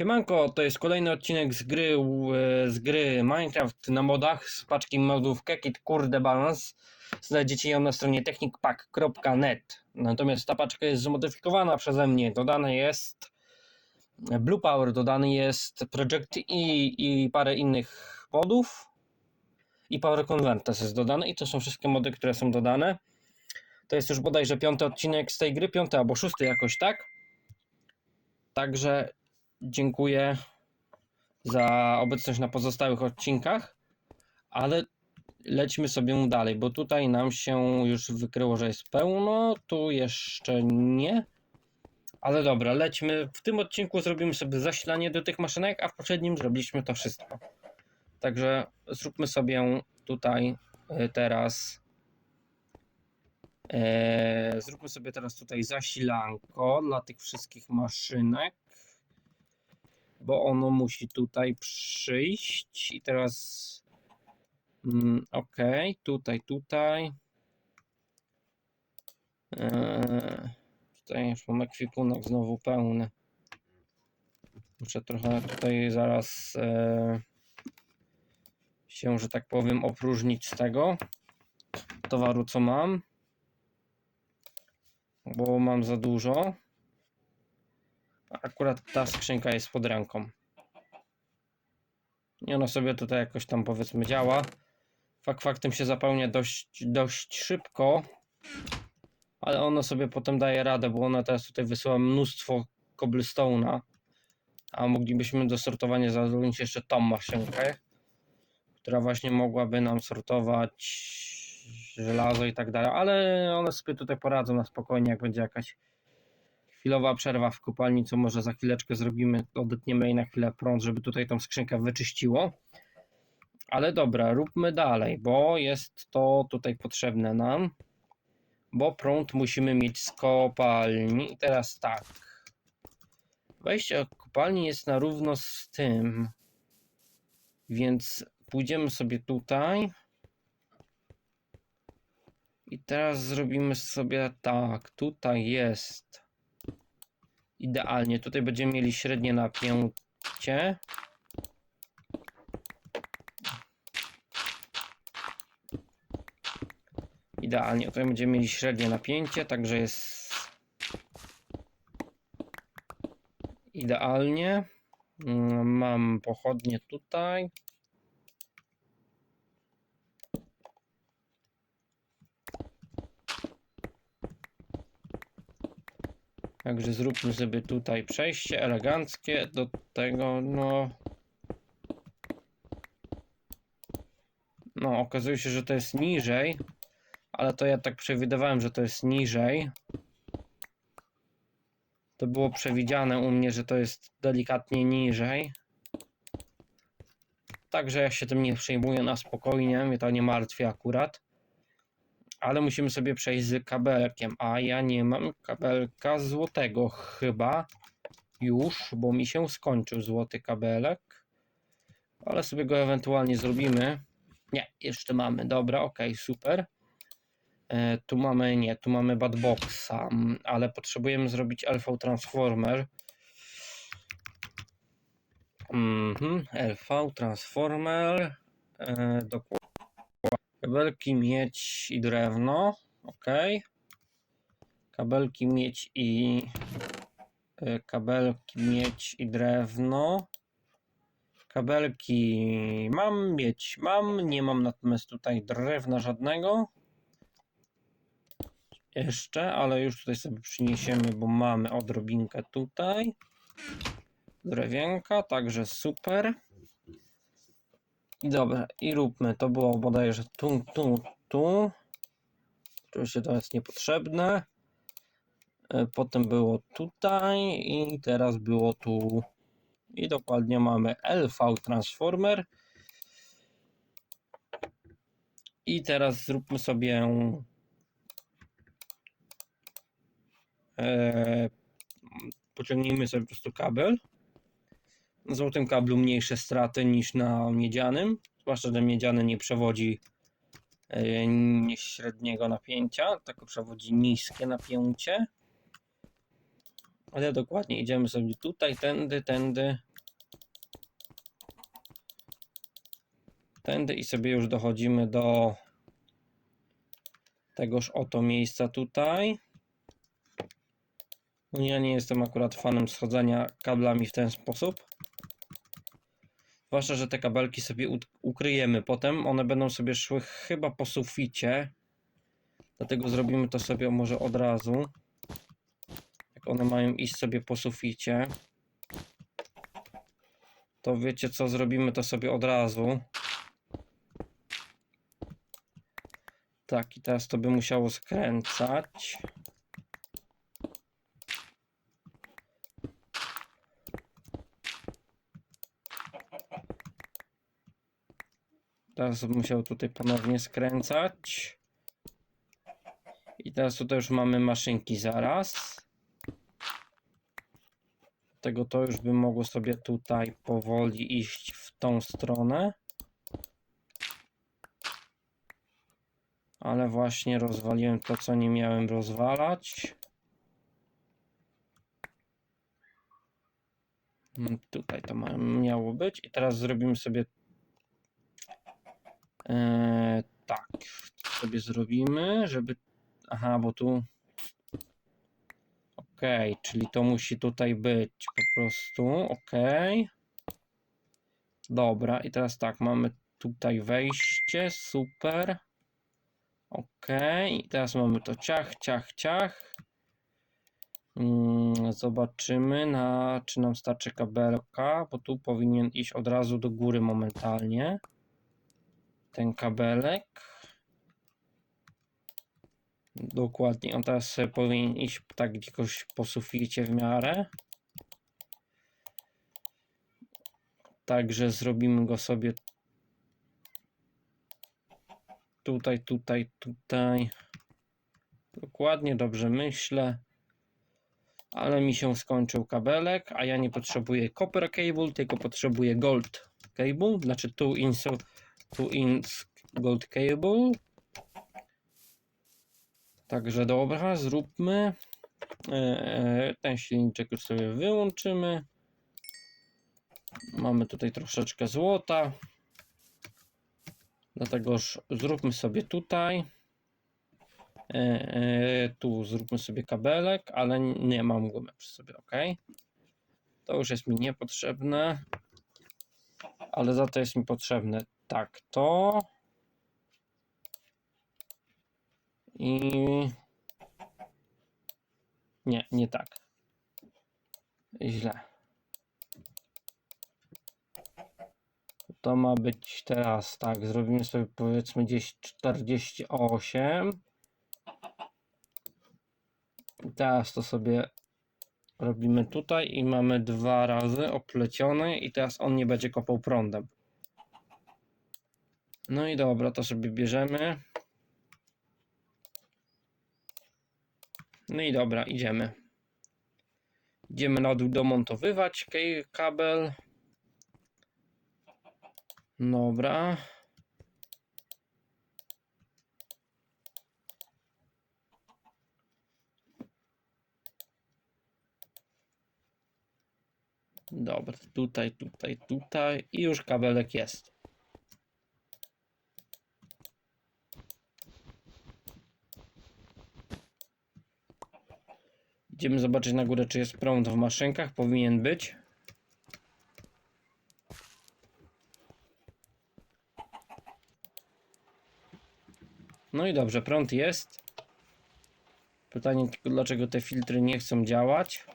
Siemanko, to jest kolejny odcinek z gry, e, z gry Minecraft na modach z paczki modów Kekit Kurde Balance. Znajdziecie ją na stronie technicpack.net. Natomiast ta paczka jest zmodyfikowana przeze mnie. Dodane jest Blue Power, dodany jest Project E i parę innych modów. I Power Converters jest dodany i to są wszystkie mody, które są dodane. To jest już bodajże piąty odcinek z tej gry, piąty albo szósty jakoś tak. Także dziękuję za obecność na pozostałych odcinkach, ale lećmy sobie dalej, bo tutaj nam się już wykryło, że jest pełno, tu jeszcze nie. Ale dobra, lećmy. W tym odcinku zrobimy sobie zasilanie do tych maszynek, a w poprzednim zrobiliśmy to wszystko. Także zróbmy sobie tutaj e, teraz. E, zróbmy sobie teraz tutaj zasilanko dla tych wszystkich maszynek bo ono musi tutaj przyjść i teraz mm, ok, tutaj, tutaj. Eee, tutaj już mam ekwipunek znowu pełny. Muszę trochę tutaj zaraz e, się, że tak powiem, opróżnić z tego towaru, co mam bo mam za dużo Akurat ta skrzynka jest pod ręką. I ona sobie tutaj jakoś tam powiedzmy działa. Fakt faktem się zapełnia dość, dość szybko. Ale ona sobie potem daje radę, bo ona teraz tutaj wysyła mnóstwo cobblestone'a. A moglibyśmy do sortowania zadzwonić jeszcze tą maszynkę, która właśnie mogłaby nam sortować żelazo i tak dalej. Ale one sobie tutaj poradzą na spokojnie, jak będzie jakaś chwilowa przerwa w kopalni, co może za chwileczkę zrobimy, odetniemy jej na chwilę prąd, żeby tutaj tą skrzynkę wyczyściło. Ale dobra, róbmy dalej, bo jest to tutaj potrzebne nam, bo prąd musimy mieć z kopalni. I teraz tak, wejście do kopalni jest na równo z tym, więc pójdziemy sobie tutaj. I teraz zrobimy sobie tak, tutaj jest idealnie. Tutaj będziemy mieli średnie napięcie. Idealnie. Tutaj będziemy mieli średnie napięcie, także jest idealnie. Mm, Mam pochodnie tutaj. Także zróbmy sobie tutaj przejście eleganckie do tego, no. No, okazuje się, że to jest niżej, ale to ja tak przewidywałem, że to jest niżej. To było przewidziane u mnie, że to jest delikatnie niżej. Także ja się tym nie przejmuję na spokojnie, mnie to nie martwi akurat ale musimy sobie przejść z kabelkiem, a ja nie mam kabelka złotego chyba już, bo mi się skończył złoty kabelek, ale sobie go ewentualnie zrobimy. Nie, jeszcze mamy, dobra, ok, super. E, tu mamy, nie, tu mamy Badboxa, mm, ale potrzebujemy zrobić LV Transformer. Mhm, LV Transformer, e, dokładnie. Kabelki, miedź i drewno. Ok. Kabelki, miedź i y, kabelki, miedź i drewno. Kabelki mam, miedź mam, nie mam natomiast tutaj drewna żadnego. Jeszcze, ale już tutaj sobie przyniesiemy, bo mamy odrobinkę tutaj. Drewienka, także super. I dobra, i róbmy. To było bodajże tu, tu, tu. Oczywiście to jest niepotrzebne. E, Potem było tutaj i teraz było tu. I dokładnie mamy LV Transformer. I teraz zróbmy sobie e, pociągnijmy sobie po prostu kabel złotym kablu mniejsze straty niż na miedzianym, zwłaszcza, że miedziany nie przewodzi e, średniego napięcia, tylko przewodzi niskie napięcie. Ale dokładnie idziemy sobie tutaj, tędy, tędy. Tędy i sobie już dochodzimy do tegoż oto miejsca tutaj. No ja nie jestem akurat fanem schodzenia kablami w ten sposób. Zwłaszcza, że te kabelki sobie ukryjemy potem. One będą sobie szły chyba po suficie. Dlatego zrobimy to sobie może od razu. Jak one mają iść sobie po suficie. To wiecie co, zrobimy to sobie od razu. Tak, i teraz to by musiało skręcać. Teraz musiał tutaj ponownie skręcać. I teraz tutaj już mamy maszynki zaraz. Tego to już by mogło sobie tutaj powoli iść w tą stronę. Ale właśnie rozwaliłem to, co nie miałem rozwalać. Mm, Tutaj to miało być. I teraz zrobimy sobie Eee, tak, sobie zrobimy, żeby. Aha, bo tu. Okej, czyli to musi tutaj być po prostu. Okej. Dobra, i teraz tak, mamy tutaj wejście, super. Okej, i teraz mamy to ciach, ciach, ciach. Mm, zobaczymy, na, czy nam starczy kabelka, bo tu powinien iść od razu do góry momentalnie ten kabelek. Dokładnie, on teraz sobie powinien iść tak jakoś po suficie w miarę. Także zrobimy go sobie tutaj, tutaj, tutaj. Dokładnie, dobrze myślę. Ale mi się skończył kabelek, a ja nie potrzebuję copper cable, tylko potrzebuję gold cable. Znaczy tu insu 2 inch gold cable. Także dobra, zróbmy. E, e, ten silniczek już sobie wyłączymy. Mamy tutaj troszeczkę złota. Dlategoż zróbmy sobie tutaj. E, tu zróbmy sobie kabelek, ale nie mam gumy przy sobie, ok. To już jest mi niepotrzebne, ale za to jest mi potrzebne tak to. I. Nie, nie tak. Źle. To ma być teraz tak. Zrobimy sobie powiedzmy gdzieś 48. I Teraz to sobie robimy tutaj i mamy dwa razy opleciony i teraz on nie będzie kopał prądem. No i dobra, to sobie bierzemy. No i dobra, idziemy. Idziemy na dół domontowywać kabel. Dobra. Dobra, tutaj, tutaj, tutaj i już kabelek jest. Idziemy zobaczyć na górę, czy jest prąd w maszynkach. Powinien być. No i dobrze, prąd jest. Pytanie tylko, dlaczego te filtry nie chcą działać.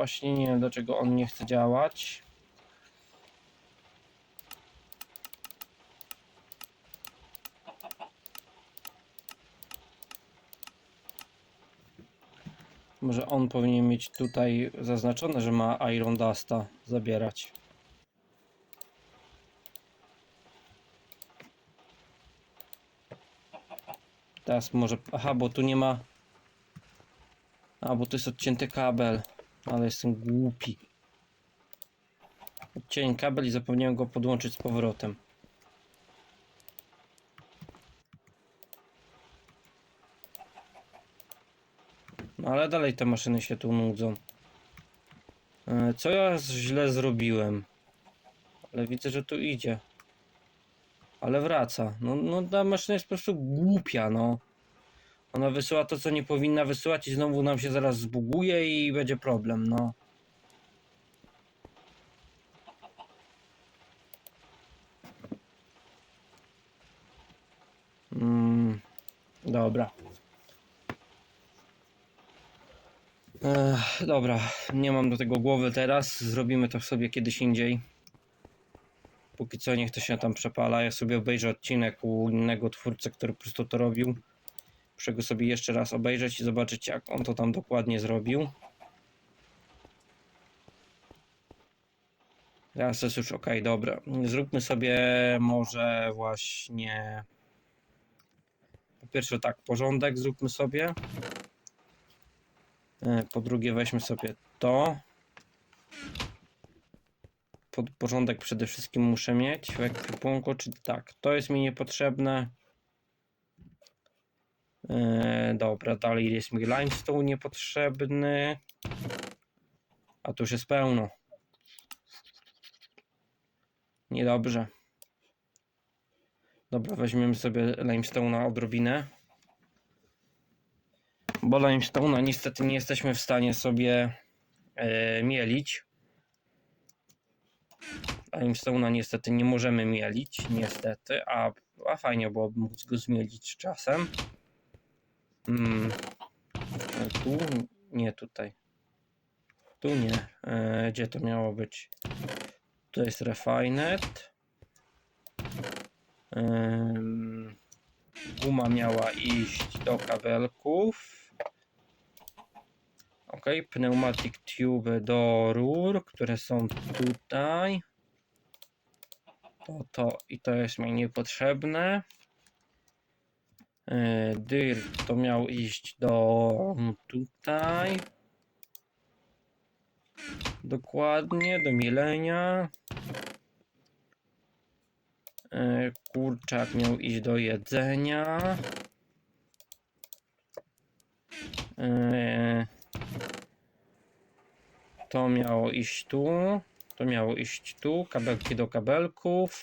Właśnie nie wiem dlaczego on nie chce działać. Może on powinien mieć tutaj zaznaczone, że ma Iron Dusta zabierać. Teraz może. Aha, bo tu nie ma. A, bo to jest odcięty kabel. Ale jestem głupi. Odcięłem kabel i zapomniałem go podłączyć z powrotem. No ale dalej te maszyny się tu nudzą. E, co ja źle zrobiłem? Ale widzę, że tu idzie. Ale wraca. No, no ta maszyna jest po prostu głupia, no. Ona wysyła to, co nie powinna wysyłać i znowu nam się zaraz zbuguje i będzie problem, no. Mm, dobra. Ech, dobra, nie mam do tego głowy teraz. Zrobimy to sobie kiedyś indziej. Póki co niech to się tam przepala. Ja sobie obejrzę odcinek u innego twórcy, który po prostu to robił. Muszę go sobie jeszcze raz obejrzeć i zobaczyć, jak on to tam dokładnie zrobił. Teraz jest już ok, dobra. Zróbmy sobie może właśnie. Po pierwsze, tak, porządek zróbmy sobie. E, Po drugie, weźmy sobie to. Pod porządek przede wszystkim muszę mieć w ekwipunku, czyli tak, to jest mi niepotrzebne. E, dobra, dalej jest mi limestone niepotrzebny. A tu już jest pełno. Niedobrze. Dobra, weźmiemy sobie limestone'a odrobinę. Bo limestone'a niestety nie jesteśmy w stanie sobie e, mielić. Limestone'a niestety nie możemy mielić, niestety, a, a fajnie byłoby móc go zmielić czasem. Mm. E, Tu? Nie tutaj. Tu nie. E, gdzie to miało być? To jest refinet. Ym, Guma miała iść do kabelków. Ok, pneumatic tube do rur, które są tutaj. To, to i to jest mi niepotrzebne. Yy, Dirt to miał iść do tutaj. Dokładnie, do mielenia. Yy, Kurczak miał iść do jedzenia. Yy, To miało iść tu. To miało iść tu. Kabelki do kabelków.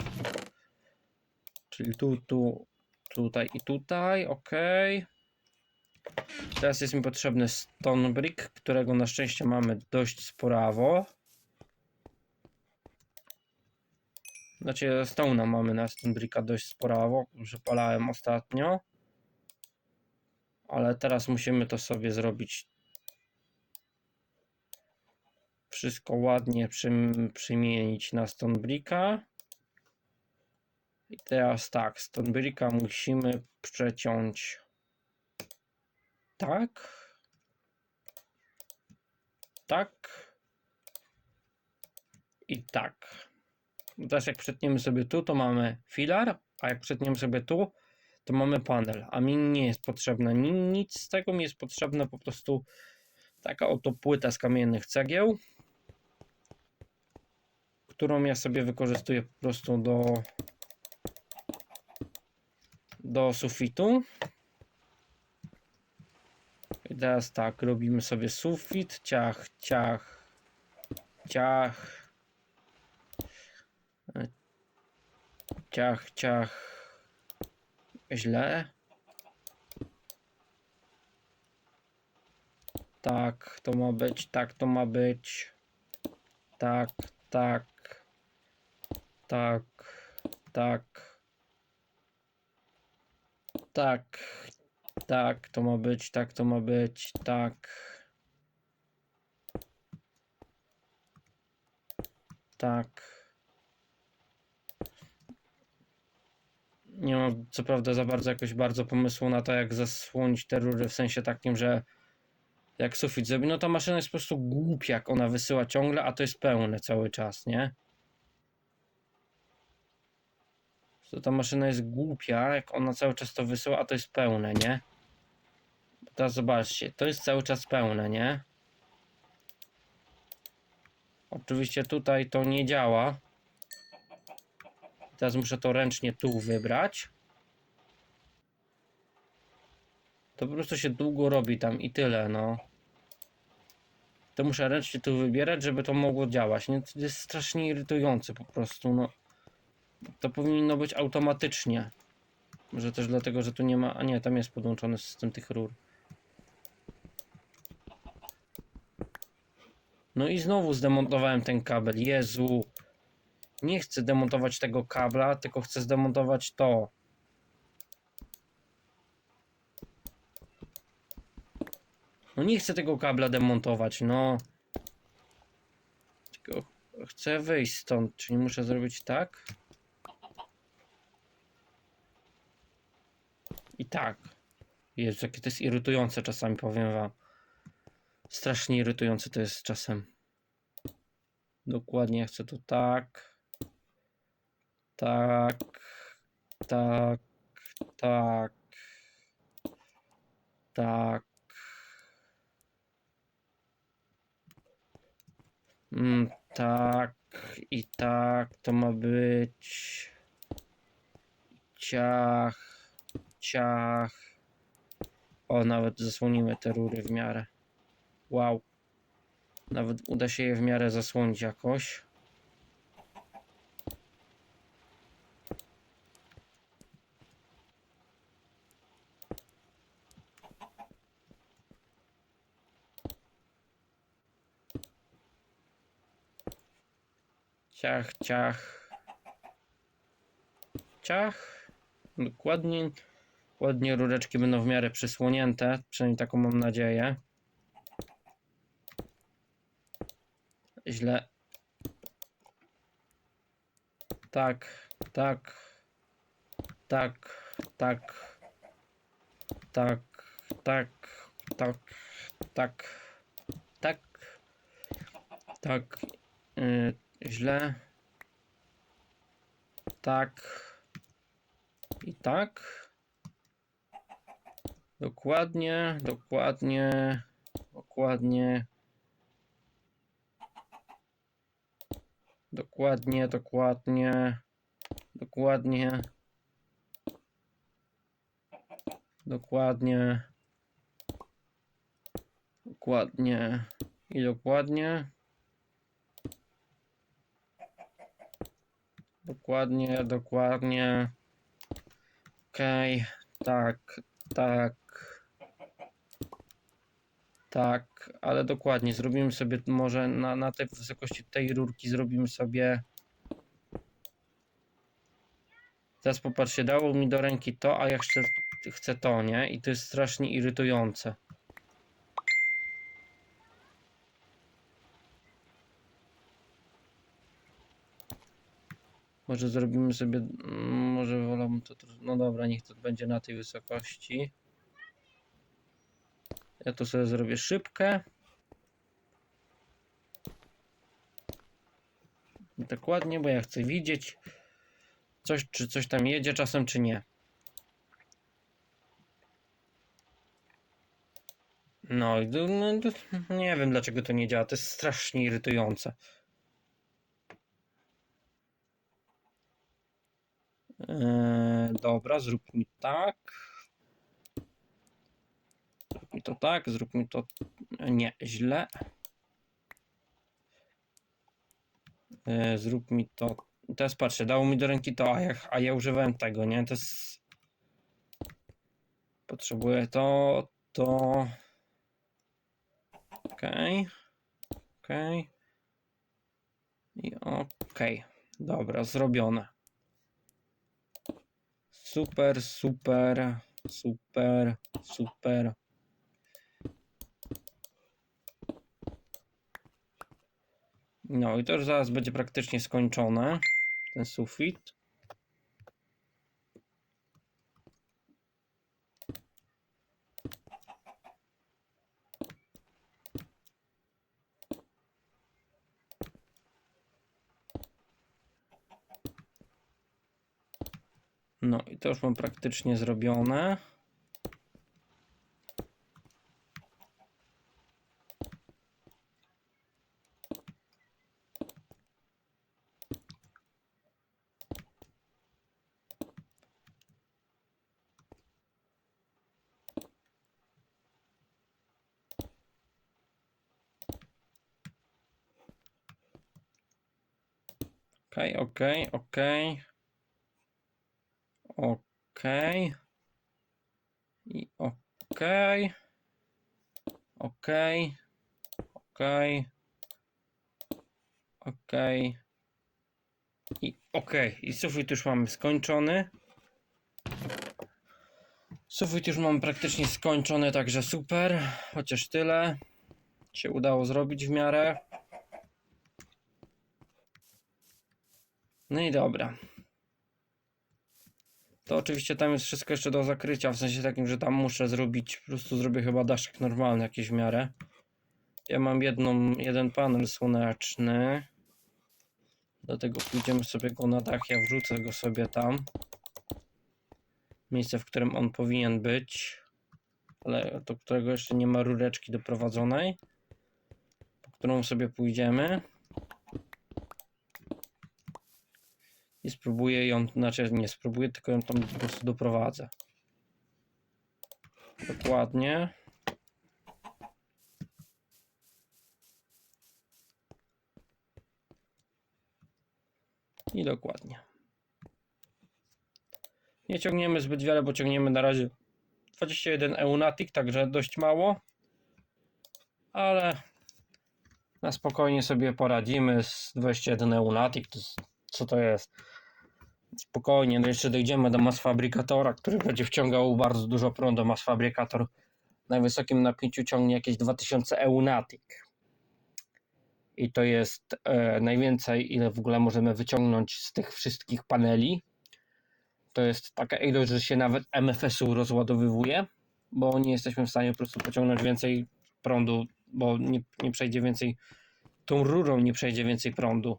Czyli tu, tu, tutaj i tutaj. Ok. Teraz jest mi potrzebny stone brick, którego na szczęście mamy dość sporawo. Znaczy stone'a mamy na stone bricka dość sporawo, że palałem ostatnio. Ale teraz musimy to sobie zrobić wszystko ładnie przym, przymienić na Stonebricka. I teraz tak, Stonebricka musimy przeciąć. Tak, tak. I tak. Teraz jak przetniemy sobie tu, to mamy filar, a jak przetniemy sobie tu, to mamy panel, a mi nie jest potrzebne ni- nic z tego, mi jest potrzebna po prostu taka oto płyta z kamiennych cegieł, którą ja sobie wykorzystuję po prostu do do sufitu. I teraz tak, robimy sobie sufit, ciach, ciach, ciach, ciach, ciach, źle. Tak, to ma być, tak, to ma być. Tak, tak, tak, tak. Tak, tak, to ma być, tak, to ma być, tak. Tak. Nie mam co prawda za bardzo jakoś bardzo pomysłu na to, jak zasłonić te rury, w sensie takim, że jak sufit zrobi, no ta maszyna jest po prostu głupia, jak ona wysyła ciągle, a to jest pełne cały czas, nie? To ta maszyna jest głupia, jak ona cały czas to wysyła, a to jest pełne, nie? Teraz zobaczcie, to jest cały czas pełne, nie? Oczywiście tutaj to nie działa. Teraz muszę to ręcznie tu wybrać. To po prostu się długo robi tam i tyle, no. to muszę ręcznie tu wybierać, żeby to mogło działać. Nie? To jest strasznie irytujące po prostu. No. To powinno być automatycznie. Może też dlatego, że tu nie ma. A nie, tam jest podłączony system tych rur. No i znowu zdemontowałem ten kabel. Jezu. Nie chcę demontować tego kabla, tylko chcę zdemontować to. No nie chcę tego kabla demontować, no. Tylko chcę wyjść stąd, czyli muszę zrobić tak. Tak. Jezu, jakie to jest irytujące czasami, powiem wam. Strasznie irytujące to jest czasem. Dokładnie chcę to tak. Tak. Tak. Tak. Tak. Mm, tak i tak to ma być. Ciach, ciach. O, nawet zasłonimy te rury w miarę. Wow. Nawet uda się je w miarę zasłonić jakoś. Ciach, ciach. Ciach. Dokładnie. Ładnie rureczki będą w miarę przysłonięte. Przynajmniej taką mam nadzieję. Źle. Tak, tak. Tak, tak. Tak, tak, tak, tak. Tak. Tak. Yy, źle. Tak. I tak. Dokładnie, dokładnie, dokładnie. Dokładnie, dokładnie. Dokładnie. Dokładnie. Dokładnie. I dokładnie. Dokładnie, dokładnie. Okej, tak, tak. Tak, ale dokładnie. Zrobimy sobie może na, na tej wysokości tej rurki zrobimy sobie. Teraz popatrzcie, dało mi do ręki to, a ja chcę, chcę to, nie? I to jest strasznie irytujące. Może zrobimy sobie, może wolałbym to, no dobra, niech to będzie na tej wysokości. Ja tu sobie zrobię szybkę. Dokładnie, bo ja chcę widzieć coś, czy coś tam jedzie czasem, czy nie. No, to- no to, nie wiem dlaczego to nie działa, to jest strasznie irytujące. Eee, dobra, zrób mi tak. To tak, zrób mi to. Nie, źle. Eee, zrób mi to. Teraz patrzę, dało mi do ręki to, a ja, a ja używałem tego, nie? To jest. Potrzebuję to, to. Okej. Okej. I okej. Dobra, zrobione. Super, super, super, super. No i to już zaraz będzie praktycznie skończone. Ten sufit. No i to już mam praktycznie zrobione. Okej, okej. Okej. I okej. Okej. Okej. Okej. I okej. I sufit już mamy skończony. Sufit już mam praktycznie skończony, także super. Chociaż tyle się udało zrobić w miarę. No i dobra. To oczywiście tam jest wszystko jeszcze do zakrycia, w sensie takim, że tam muszę zrobić, po prostu zrobię chyba daszek normalny jakiś w miarę. Ja mam jedną, jeden panel słoneczny. Dlatego pójdziemy sobie go na dach, ja wrzucę go sobie tam. Miejsce, w którym on powinien być. Ale do którego jeszcze nie ma rureczki doprowadzonej. Po którą sobie pójdziemy. I spróbuję ją, znaczy nie spróbuję, tylko ją tam po prostu doprowadzę. Dokładnie. I dokładnie. Nie ciągniemy zbyt wiele, bo ciągniemy na razie 21 eunatik, także dość mało. Ale na spokojnie sobie poradzimy z 21 eunatik. Co to jest? Spokojnie, no jeszcze dojdziemy do mas fabrykatora, który będzie wciągał bardzo dużo prądu. Mas fabrykator na wysokim napięciu ciągnie jakieś 2000 eunatik. I to jest e, najwięcej, ile w ogóle możemy wyciągnąć z tych wszystkich paneli. To jest taka ilość, że się nawet MFS-u rozładowywuje, bo nie jesteśmy w stanie po prostu pociągnąć więcej prądu, bo nie, nie przejdzie więcej, tą rurą nie przejdzie więcej prądu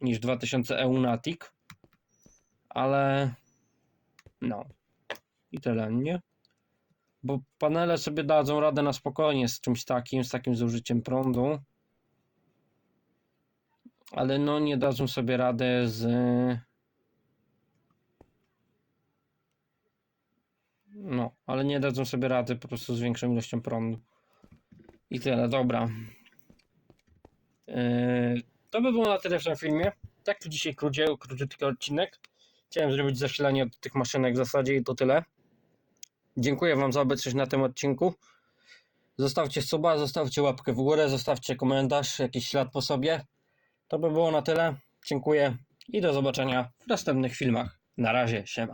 niż 2000 eunatik. Ale no i tyle, nie? Bo panele sobie dadzą radę na spokojnie z czymś takim, z takim zużyciem prądu. Ale no nie dadzą sobie radę z No, ale nie dadzą sobie rady po prostu z większą ilością prądu. I tyle, dobra. Yy, to by było na tyle w tym filmie. Tak tu dzisiaj króciutki odcinek. Chciałem zrobić zasilanie tych maszynek w zasadzie i to tyle. Dziękuję Wam za obecność na tym odcinku. Zostawcie suba, zostawcie łapkę w górę, zostawcie komentarz, jakiś ślad po sobie. To by było na tyle. Dziękuję i do zobaczenia w następnych filmach. Na razie, siema.